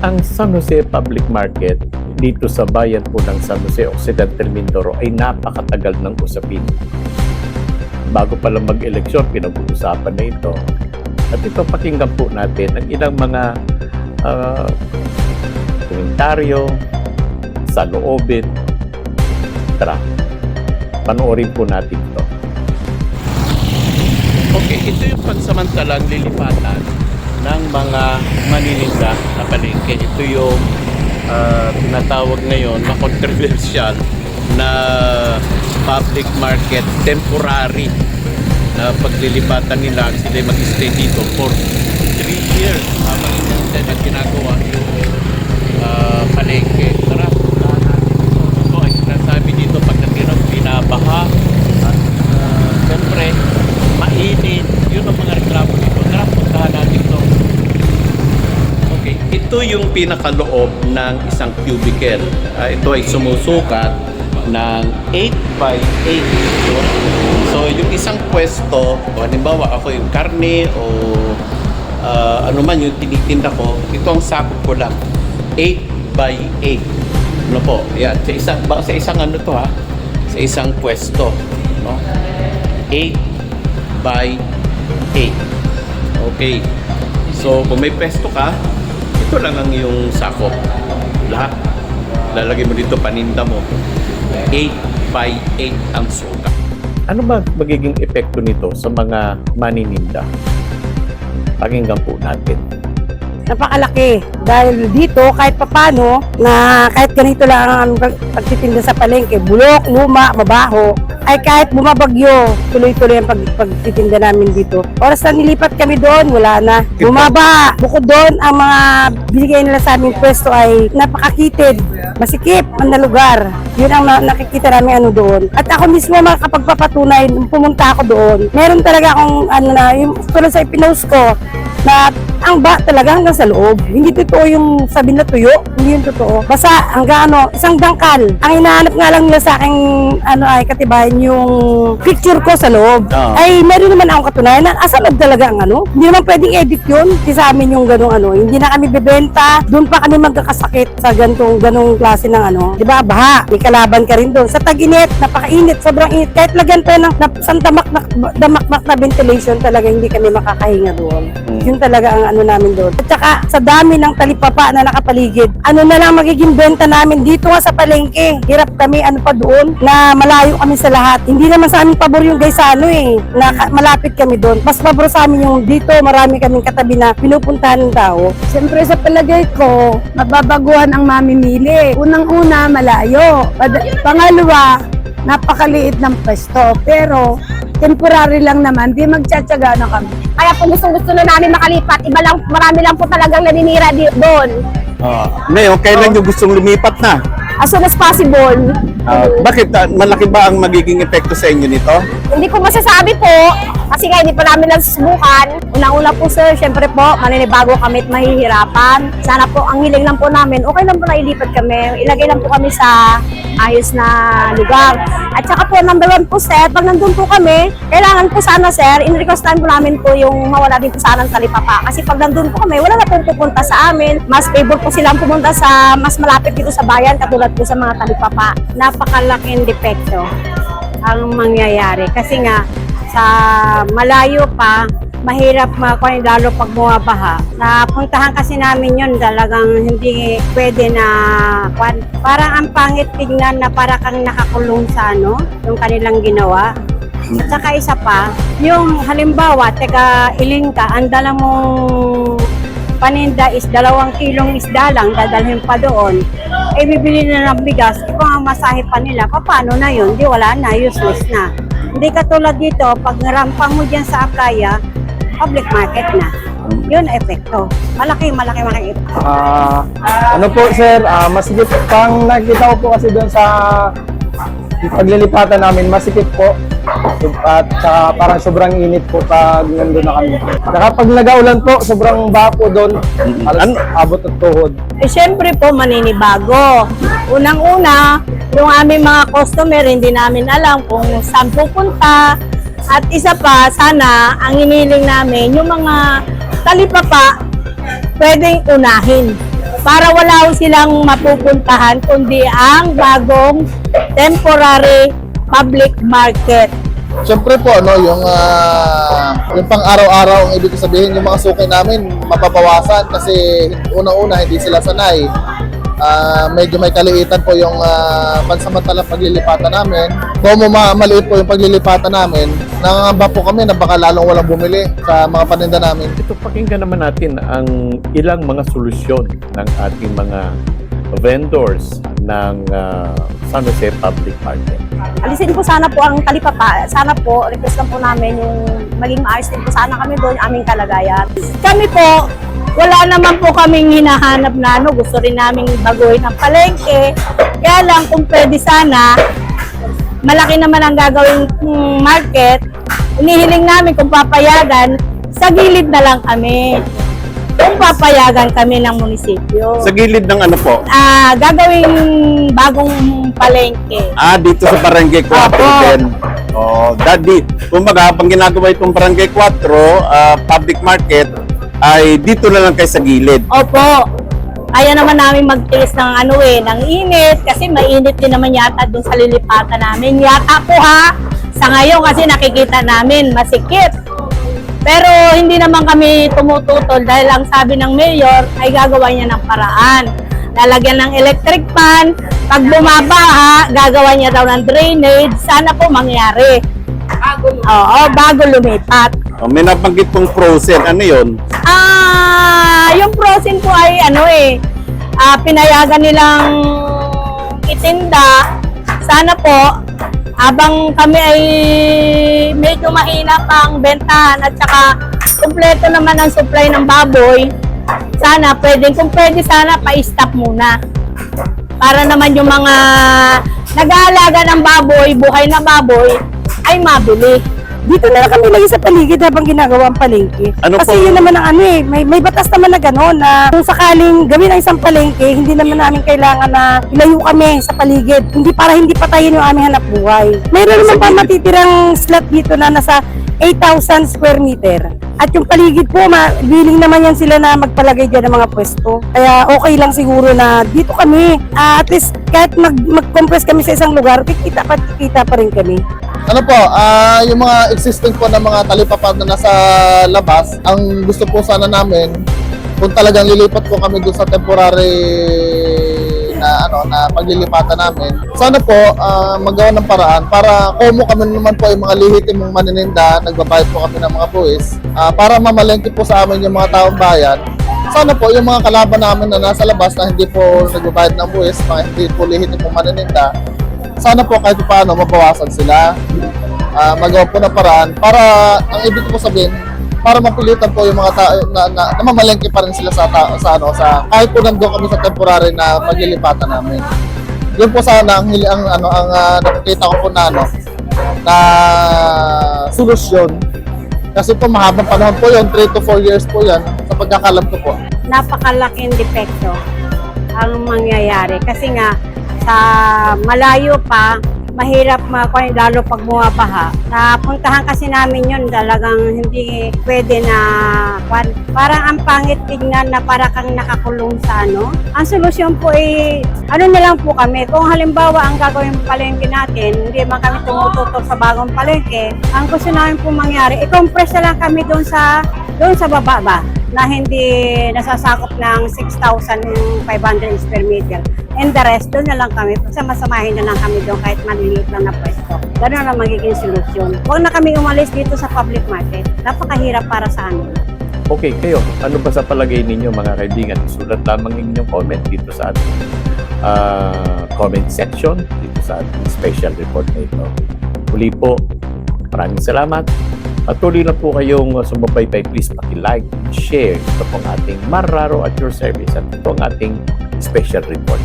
Ang San Jose Public Market dito sa bayan po ng San Jose Occidental Mindoro ay napakatagal ng usapin. Bago pa lang mag-eleksyon, pinag-uusapan na ito. At ito pakinggan po natin ang ilang mga ah, komentaryo, saloobin. Tara, panoorin po natin ito. Okay, ito yung pansamantalang lilipatan ng mga manininda na palengke. Ito yung ah, tinatawag ngayon na controversial na public market temporary na paglilipatan nila sila mag-stay dito for 3 years habang instead na ginagawa yung ah, palengke. Tara, ito. Ay sinasabi dito pag natinag binabaha at uh, siyempre mainit. Yun ang mga reklamo dito. Tara, puntahan natin ito. Okay, yung pinakaloob ng isang cubicle. Ah, ito ay sumusukat ng 8 by 8. So, yung isang pwesto, o halimbawa ako yung karne o ah, ano man yung tinitinda ko, ito ang sakop ko lang. 8 by 8. Ano po? Yan, sa isang, sa isang ano to ha? Sa isang pwesto. No? 8 by 8. Okay. So, kung may pesto ka, ito lang ang iyong sakop. Lahat. Lalagay mo dito paninda mo. 8 by 8 ang suka. Ano ba magiging epekto nito sa mga manininda? Pakinggan po natin. Napakalaki. Dahil dito, kahit papano, na kahit ganito lang ang pag- pagtitinda sa palengke, bulok, luma, mabaho, ay kahit bumabagyo, tuloy-tuloy ang pag, pagtitinda namin dito. Oras na nilipat kami doon, wala na. Bumaba. Bukod doon, ang mga binigay nila sa aming pwesto ay napakakitid, masikip, ang lugar. Yun ang na- nakikita namin ano doon. At ako mismo makakapagpapatunay, nung pumunta ako doon, meron talaga akong ano na, yung tulad sa ipinost ko, na ang ba talaga hanggang sa loob. Hindi totoo yung sabi na tuyo, hindi yung totoo. Basta hanggang ano, isang dangkal. Ang hinahanap nga lang nila sa aking ano ay katibayan yung picture ko sa loob. Oo. Ay meron naman akong katunayan na asa loob talaga ang ano. Hindi naman pwedeng edit yun. Hindi sa amin yung ganong ano. Hindi na kami bebenta. Doon pa kami magkakasakit sa ganitong ganong klase ng ano. Di ba? Baha. May kalaban ka rin doon. Sa tag-init, napakainit, sobrang init. Kahit lagyan pa ng na, isang damak-mak na ventilation talaga hindi kami makakahinga doon. Mm. Yun talaga ang ano namin doon. At saka sa dami ng talipapa na nakapaligid, ano na lang magiging benta namin dito nga sa palengke. Hirap kami ano pa doon na malayo kami sa lahat. Hindi naman sa amin pabor yung Gaisano eh. Na malapit kami doon. Mas pabor sa amin yung dito. Marami kaming katabi na pinupuntahan ng tao. Siyempre sa palagay ko, mababaguhan ang mamimili. Unang-una, malayo. Pad- Pangalawa, napakaliit ng pwesto. Pero, temporary lang naman, di magtsatsaga na kami. Kaya po gustong gusto na namin makalipat. Iba lang, marami lang po talagang naninira di, doon. ngayon, kailan nyo gustong lumipat na? As soon as possible. Ah, bakit? Ah, malaki ba ang magiging epekto sa inyo nito? Hindi ko masasabi po, kasi nga hindi pa namin nasusubukan. Unang-una po sir, syempre po, maninibago kami at mahihirapan. Sana po, ang hiling lang po namin, okay lang po na ilipat kami. Ilagay lang po kami sa ayos na lugar. At saka po, number one po sir, pag nandun po kami, kailangan po sana sir, in-requestan po namin po yung mawala din po sana ng talipapa. Kasi pag nandun po kami, wala na pong pupunta sa amin. Mas favor po silang pumunta sa mas malapit dito sa bayan, katulad po sa mga talipapa. Napakalaking depekto ang mangyayari. Kasi nga, sa malayo pa, mahirap makakuha lalo pag bumabaha. Napuntahan kasi namin yun, talagang hindi pwede na, kwan, parang ang pangit tignan na para kang nakakulong sa ano, yung kanilang ginawa. At saka isa pa, yung halimbawa, teka iling ka, ang dala mong paninda is dalawang kilong isda lang, dadalhin pa doon. Eh, bibili na ng bigas, kung masahe pa nila, paano na yun? Di wala na, useless na. Hindi katulad dito, pag rampang mo dyan sa Akaya, public market na. Yun epekto. Malaki, malaki, malaki. Ah, ano po sir, ah, masikip pang nakita ko po kasi doon sa paglilipatan namin, masikip po. At saka parang sobrang init po pag nandun na kami. Saka pag nagaulan po, sobrang baha po doon. Alas abot at tuhod. Eh, syempre po, maninibago. Unang-una, yung aming mga customer, hindi namin alam kung saan pupunta. At isa pa, sana, ang iniling namin, yung mga talipapa, pwedeng unahin. para wala ho silang mapupuntahan kundi ang bagong temporary public market. Siyempre po, ano, yung, ah, yung pang araw-araw, ang ibig sabihin, yung mga suki namin, mapabawasan kasi unang-una, hindi sila sanay. Ah, medyo may kaliitan po yung uh, pansamantalang paglilipatan namin. Kung ma- maliit po yung paglilipatan namin, nangangamba po kami na baka lalong walang bumili sa mga paninda namin. Ito pakinggan naman natin ang ilang mga solusyon ng ating mga vendors ng ah, San Jose Public Market. Alisin po sana po ang talipapa. Sana po, request lang po namin yung maging maayos din po sana kami doon, aming kalagayan. Kami po, wala naman po kaming hinahanap na ano, gusto rin namin baguhin ang palengke. Kaya lang kung pwede sana, malaki naman ang gagawing mm, market. Inihiling namin kung papayagan, sa gilid na lang kami. Kung papayagan kami ng munisipyo. Sa gilid ng ano po? Ah, gagawing bagong palengke. Ah, dito sa Barangay 4 Opo. din. Oh, daddy, kumbaga, pag ginagawa itong Barangay 4, ah, public market, ay dito na lang kayo sa gilid. Opo. Ayaw naman namin magtiis ng ano eh, ng init kasi mainit din naman yata dun sa lilipatan namin. Yata po ha, sa ngayon kasi nakikita namin masikip. Pero hindi naman kami tumututol dahil ang sabi ng mayor ay gagawa niya ng paraan. Lalagyan ng electric fan, pag bumabaha, gagawa niya daw ng drainage. Sana po mangyari. Oo, bago lumipat. Oh, may nabanggit pong frozen. Ano yun? Ah, yung frozen po ay ano eh, ah, pinayagan nilang itinda. Sana po, habang kami ay medyo mahina pang bentahan at saka kumpleto naman ang supply ng baboy, sana pwedeng, kung pwede sana pa-stop muna. Para naman yung mga nag-aalaga ng baboy, buhay na baboy, ay mabili. Dito na lang kami lagi sa paligid habang ginagawa ang palengke. Ano Kasi po? yun naman ang ano eh, may, may batas naman na gano'n na kung sakaling gawin ang isang palengke, hindi naman namin kailangan na ilayo kami sa paligid. Hindi para hindi patayin yung aming hanap buhay. Mayroon naman pa matitirang slot dito na nasa 8,000 square meter. At yung paligid po, ma- willing naman yan sila na magpalagay dyan ng mga pwesto. Kaya okay lang siguro na dito kami. Ah, at least kahit mag, mag-compress kami sa isang lugar, kikita pa, kikita pa rin kami. Ano po, ah yung mga existing po na mga talipapad na nasa labas, ang gusto po sana namin, kung talagang lilipat po kami dun sa temporary na ano na paglilipatan namin. Sana po ah, magawa ng paraan para kumo kami naman po yung mga lehitimong manininda, nagbabayad po kami ng mga buwis, ah, para mamalengke po sa amin yung mga taong bayan. Sana po yung mga kalaban namin na nasa labas na hindi po nagbabayad ng buwis, mga hindi po lehitimong manininda, sana po kahit paano mabawasan sila. Ah, magawa po ng paraan para ang ibig ko sabihin para mapilitan po yung mga tao na, na, na mamalengke pa rin sila sa tao sa ano sa kahit po nandoon kami sa temporary na paglilipatan namin. Yun po sana ang ang ano ang ah, nakikita ko po na ano na solusyon. Kasi po mahabang panahon po yun, 3 to 4 years po yan sa pagkakalam ko po. napakalaking depekto ang mangyayari. Kasi nga, sa malayo pa, mahirap makuha, lalo pag bumabaha. Napuntahan kasi namin yun, talagang hindi pwede na, parang ang pangit tignan na para kang nakakulong sa ano. Ang solusyon po ay, ano na lang po kami, kung halimbawa ang gagawin palengke natin, hindi man kami tumututok sa bagong palengke, ang gusto namin po mangyari, i-compress na lang kami doon sa, doon sa baba ba, na hindi nasasakop ng 6,500 square meter. And the rest, doon na lang kami. Sama-samahin na lang kami doon kahit maliliit lang na pwesto. Ganun ang magiging solusyon. Huwag na kami umalis dito sa public market. Napakahirap para sa amin. Okay, kayo, ano ba sa palagay ninyo mga kaibigan? Isulat lamang inyong comment dito sa ating ah, comment section, dito sa ating special report na ito. Muli po, maraming salamat. Patuloy na po kayong sumubaybay. Please paki-like share. Ito pong ating Marraro at your service at ito ang ating special report.